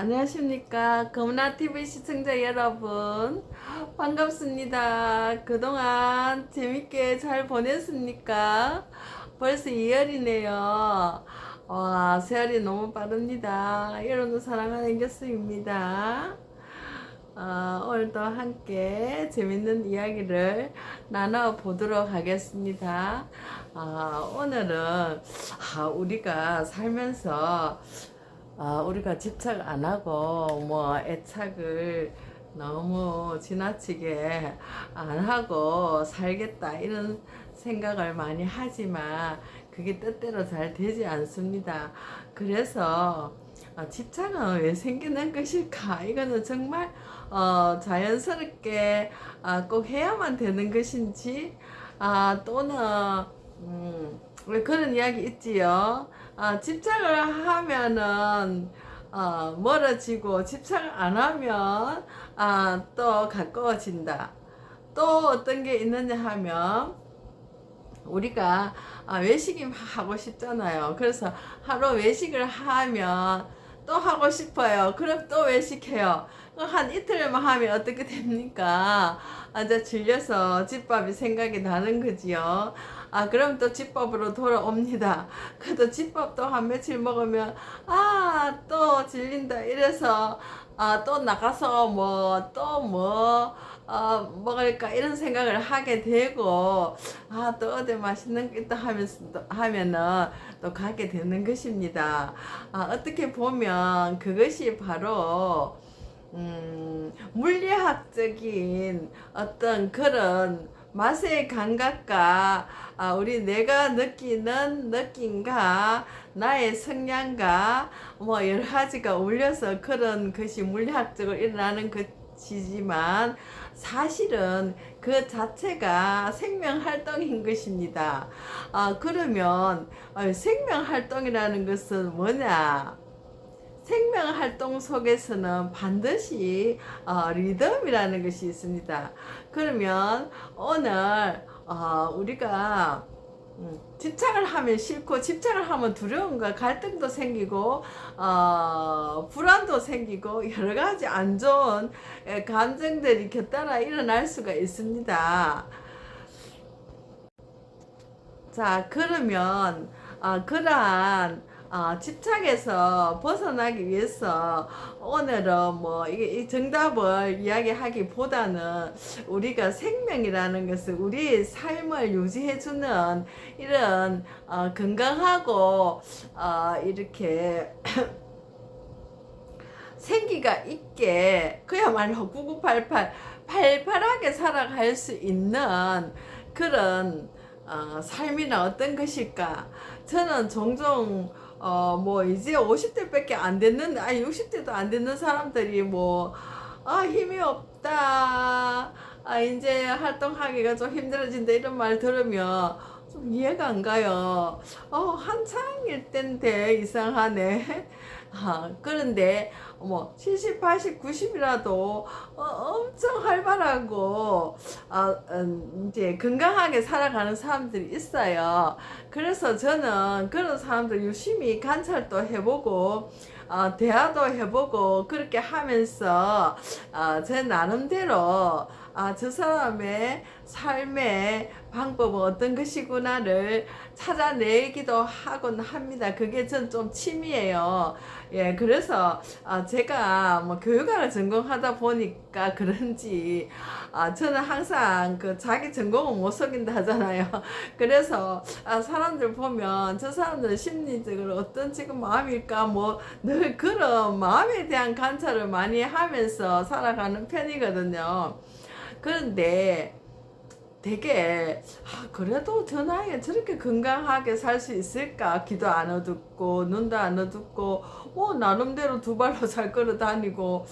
안녕하십니까. 검나TV 시청자 여러분. 반갑습니다. 그동안 재밌게 잘 보냈습니까? 벌써 2월이네요. 와, 세월이 너무 빠릅니다. 여러분 사랑하는 교수입니다. 어, 오늘도 함께 재밌는 이야기를 나눠 보도록 하겠습니다. 아, 오늘은 아, 우리가 살면서 아, 우리가 집착 안 하고 뭐 애착을 너무 지나치게 안 하고 살겠다 이런 생각을 많이 하지만 그게 뜻대로 잘 되지 않습니다. 그래서 아, 집착은 왜 생기는 것일까? 이거는 정말 어, 자연스럽게 아, 꼭 해야만 되는 것인지 아, 또는 음, 왜 그런 이야기 있지요? 아, 집착을 하면은 어, 멀어지고 집착을 안 하면 아, 또 가까워진다. 또 어떤 게 있느냐 하면 우리가 아, 외식이 막 하고 싶잖아요. 그래서 하루 외식을 하면 또 하고 싶어요. 그럼 또 외식해요. 한 이틀만 하면 어떻게 됩니까? 아, 이제 질려서 집밥이 생각이 나는 거지요. 아, 그럼 또 집밥으로 돌아옵니다. 그래도 집밥도 한 며칠 먹으면, 아, 또 질린다. 이래서, 아, 또 나가서 뭐, 또 뭐, 어, 먹을까 이런 생각을 하게 되고 아 또 어디 맛있는 게 있다 하면서 하면은 또 가게 되는 것입니다. 아, 어떻게 보면 그것이 바로 음, 물리학적인 어떤 그런 맛의 감각과 아, 우리 내가 느끼는 느낌과 나의 성향과 뭐 여러 가지가 올려서 그런 것이 물리학적으로 일어나는 것이지만 사실은 그 자체가 생명 활동인 것입니다. 아, 그러면 어, 생명 활동이라는 것은 뭐냐? 생명 활동 속에서는 반드시 어, 리듬이라는 것이 있습니다. 그러면 오늘 어, 우리가 음, 집착을 하면 싫고 집착을 하면 두려움과 갈등도 생기고 어, 불안도 생기고 여러 가지 안 좋은 에, 감정들이 곁따라 일어날 수가 있습니다. 자 그러면 어, 그러한 어, 집착에서 벗어나기 위해서 오늘은 뭐 이 정답을 이야기하기보다는 우리가 생명이라는 것을 우리의 삶을 유지해주는 이런 어, 건강하고 어, 이렇게 생기가 있게 그야말로 9988 팔팔하게 살아갈 수 있는 그런 어, 삶이나 어떤 것일까? 저는 종종 어 뭐 이제 50대밖에 안 됐는데 아니 60대도 안 됐는 사람들이 뭐 아 힘이 없다. 아 이제 활동하기가 좀 힘들어진다 이런 말 들으면 좀 이해가 안 가요. 어 한창일 땐데 이상하네 아, 그런데 뭐 70, 80, 90이라도 어, 엄청 활발하고 어, 음, 이제 건강하게 살아가는 사람들이 있어요. 그래서 저는 그런 사람들 유심히 관찰도 해보고 어, 대화도 해보고 그렇게 하면서 어, 제 나름대로 아, 저 사람의 삶의 방법은 어떤 것이구나를 찾아내기도 하곤 합니다. 그게 전 좀 취미예요. 예, 그래서 아, 제가 뭐 교육학을 전공하다 보니까 그런지 아, 저는 항상 그 자기 전공은 못 속인다 하잖아요. 그래서 아, 사람들 보면 저 사람들 심리적으로 어떤 지금 마음일까 뭐 늘 그런 마음에 대한 관찰을 많이 하면서 살아가는 편이거든요. 그런데 되게 아, 그래도 저 나이에 저렇게 건강하게 살 수 있을까? 기도 안 어둡고 눈도 안 어둡고 뭐 나름대로 두 발로 잘 걸어 다니고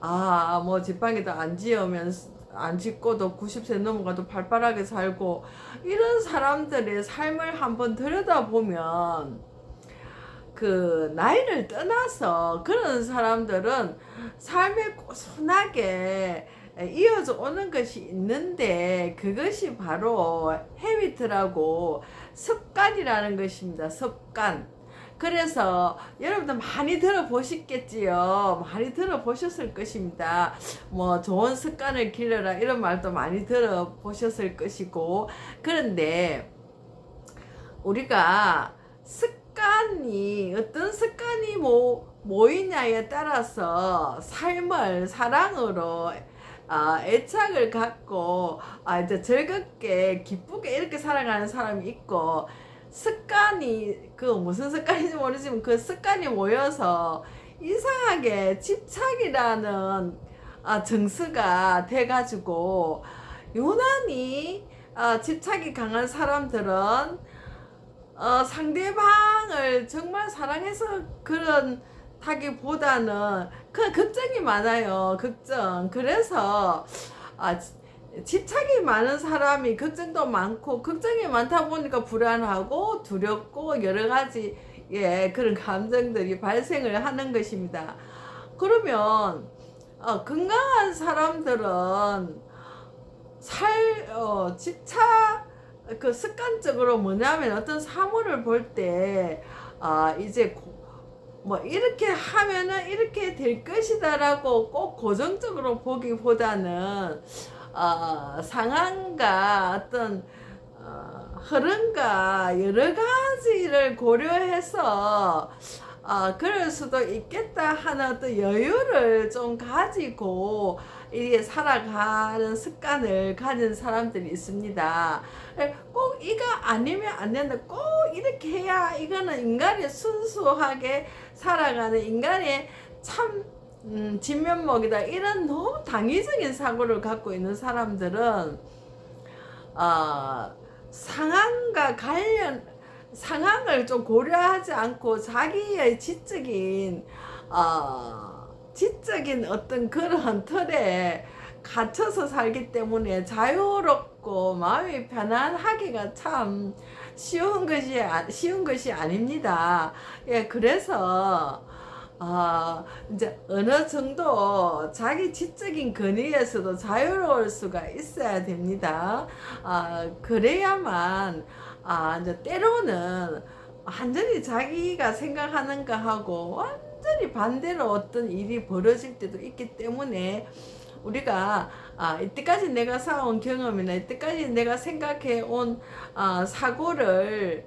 아 뭐 지팡이도 안 지으면서 안 짓고도 90세 넘어가도 발발하게 살고 이런 사람들의 삶을 한번 들여다보면 그 나이를 떠나서 그런 사람들은 삶에 꾸준하게 이어져 오는 것이 있는데 그것이 바로 헤비트라고 습관이라는 것입니다. 습관. 그래서 여러분들 많이 들어보셨겠지요. 많이 들어보셨을 것입니다. 뭐 좋은 습관을 기르라 이런 말도 많이 들어보셨을 것이고 그런데 우리가 습관이 어떤 습관이 뭐 모이냐에 따라서 삶을 사랑으로 아, 애착을 갖고 아, 이제 즐겁게 기쁘게 이렇게 살아가는 사람이 있고 습관이 그 무슨 습관인지 모르지만 그 습관이 모여서 이상하게 집착이라는 아, 정수가 돼가지고 유난히 아, 집착이 강한 사람들은 어, 상대방을 정말 사랑해서 그런 타기보다는 그 걱정이 많아요. 걱정. 그래서 아, 지- 집착이 많은 사람이 걱정도 많고 걱정이 많다 보니까 불안하고 두렵고 여러 가지 예, 그런 감정들이 발생을 하는 것입니다. 그러면 어, 건강한 사람들은 살 어, 집착 그 습관적으로 뭐냐면 어떤 사물을 볼때 아, 이제 고- 뭐 이렇게 하면은 이렇게 될 것이다라고 꼭 고정적으로 보기보다는 어, 상황과 어떤 어, 흐름과 여러 가지를 고려해서 어, 그럴 수도 있겠다 하는 어떤 여유를 좀 가지고 이게 살아가는 습관을 가진 사람들이 있습니다. 꼭 이거 아니면 안 된다. 꼭 이렇게 해야 이거는 인간이 순수하게 살아가는 인간의 참 음, 진면목이다. 이런 너무 당위적인 사고를 갖고 있는 사람들은 어, 상황과 관련 상황을 좀 고려하지 않고 자기의 지적인 어, 지적인 어떤 그런 틀에 갇혀서 살기 때문에 자유롭 고 마음이 편안하기가 참 쉬운 것이 아- 쉬운 것이 아닙니다. 예, 그래서 아, 이제 어느 정도 자기 지적인 권위에서도 자유로울 수가 있어야 됩니다. 아, 그래야만 아, 이제 때로는 완전히 자기가 생각하는 거 하고 완전히 반대로 어떤 일이 벌어질 때도 있기 때문에 우리가 아, 이때까지 내가 쌓아온 경험이나 이때까지 내가 생각해 온 아, 사고를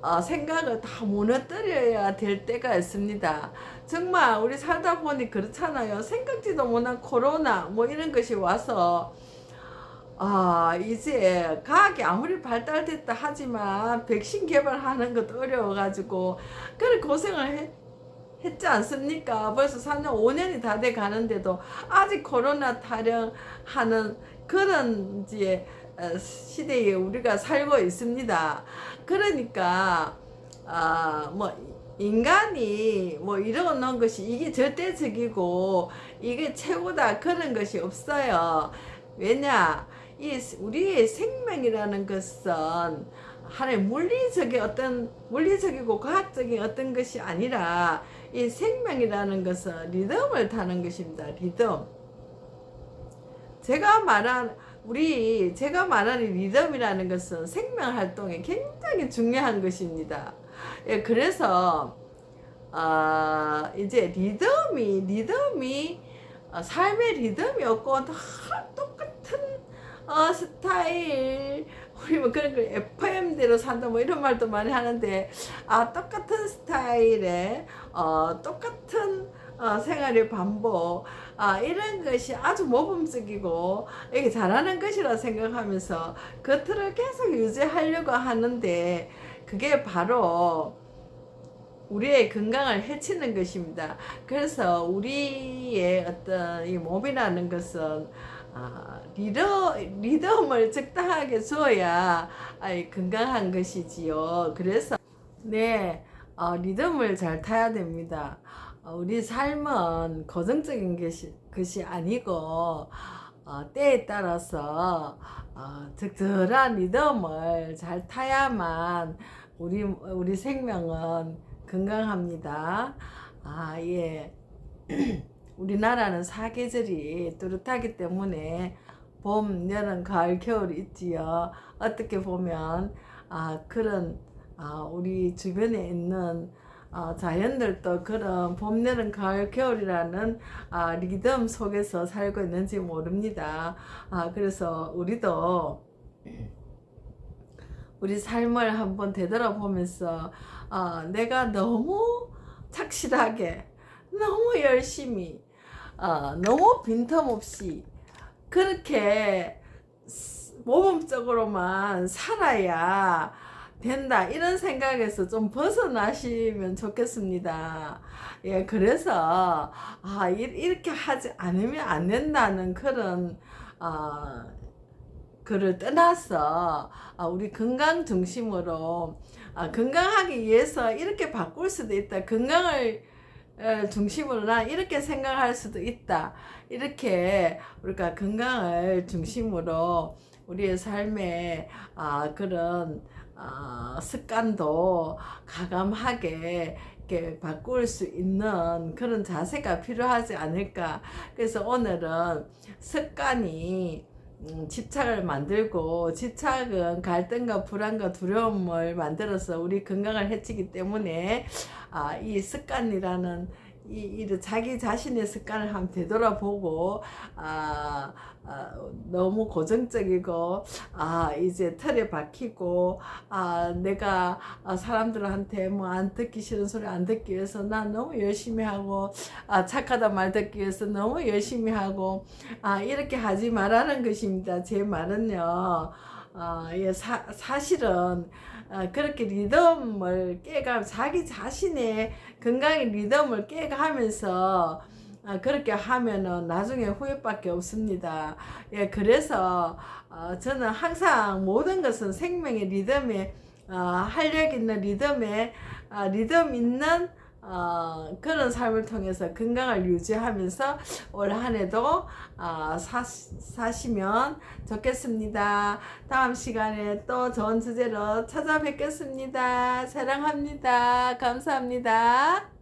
어, 생각을 다 무너뜨려야 될 때가 있습니다. 정말 우리 살다 보니 그렇잖아요. 생각지도 못한 코로나 뭐 이런 것이 와서 아 이제 과학이 아무리 발달됐다 하지만 백신 개발하는 것도 어려워가지고 그래 고생을 했, 했지 않습니까? 벌써 4년 5년이 다 돼 가는데도 아직 코로나 타령하는 그런 이제 어, 시대에 우리가 살고 있습니다. 그러니까 아 뭐 인간이 뭐 이러는 것이 이게 절대적이고 이게 최고다 그런 것이 없어요. 왜냐 이 우리의 생명이라는 것은 하나의 물리적인 어떤 물리적이고 과학적인 어떤 것이 아니라 이 생명이라는 것은 리듬을 타는 것입니다. 리듬. 제가 말한 우리 제가 말하는 리듬이라는 것은 생명 활동에 굉장히 중요한 것입니다. 예, 그래서 아 이제 리듬이 리듬이 어, 삶의 리듬이 없고 다 똑같은 어, 스타일 우리 뭐 그런 거 FM대로 산다 뭐 이런 말도 많이 하는데 아 똑같은 스타일의 어, 똑같은 어, 생활의 반복 아, 이런 것이 아주 모범적이고 이게 잘하는 것이라 생각하면서 그 틀을 계속 유지하려고 하는데 그게 바로 우리의 건강을 해치는 것입니다. 그래서 우리의 어떤 이 몸이라는 것은 아, 리더, 리듬을 적당하게 줘야 아, 이 건강한 것이지요. 그래서 네, 어, 리듬을 잘 타야 됩니다. 어, 우리 삶은 고정적인 것이, 것이 아니고 어, 때에 따라서 어, 적절한 리듬을 잘 타야만 우리 우리 생명은 건강합니다. 아 예. 우리나라는 사계절이 뚜렷하기 때문에 봄, 여름, 가을, 겨울이 있지요. 어떻게 보면 아 그런 아, 우리 주변에 있는 어, 자연들도 그런 봄, 여름, 가을, 겨울이라는 아, 리듬 속에서 살고 있는지 모릅니다. 아, 그래서 우리도 우리 삶을 한번 되돌아보면서 어, 내가 너무 착실하게, 너무 열심히, 어, 너무 빈틈없이 그렇게 스- 모범적으로만 살아야 된다 이런 생각에서 좀 벗어나시면 좋겠습니다. 예, 그래서 아 이- 이렇게 하지 않으면 안 된다는 그런 어, 그를 떠나서 아, 우리 건강 중심으로 아, 건강하기 위해서 이렇게 바꿀 수도 있다. 건강을 어, 중심으로 난 이렇게 생각할 수도 있다. 이렇게 우리가 건강을 중심으로 우리의 삶에 아, 그런 아, 습관도 가감하게 이렇게 바꿀 수 있는 그런 자세가 필요하지 않을까. 그래서 오늘은 습관이 음, 집착을 만들고 집착은 갈등과 불안과 두려움을 만들어서 우리 건강을 해치기 때문에 아, 이 습관이라는 이, 이 자기 자신의 습관을 한번 되돌아보고 아, 아, 너무 고정적이고 아 이제 틀에 박히고 아 내가 아, 사람들한테 뭐 안 듣기 싫은 소리 안 듣기 위해서 난 너무 열심히 하고 아 착하다 말 듣기 위해서 너무 열심히 하고 아 이렇게 하지 말라는 것입니다. 제 말은요. 어, 예, 사, 사실은 어, 그렇게 리듬을 깨가 자기 자신의 건강의 리듬을 깨가면서 어, 그렇게 하면은 나중에 후회밖에 없습니다. 예, 그래서 어, 저는 항상 모든 것은 생명의 리듬에 어, 활력 있는 리듬에 어, 리듬 있는 어, 그런 삶을 통해서 건강을 유지하면서 올 한해도 어, 사, 사시 면 좋겠습니다. 다음 시간에 또 좋은 주제로 찾아뵙겠습니다. 사랑합니다. 감사합니다.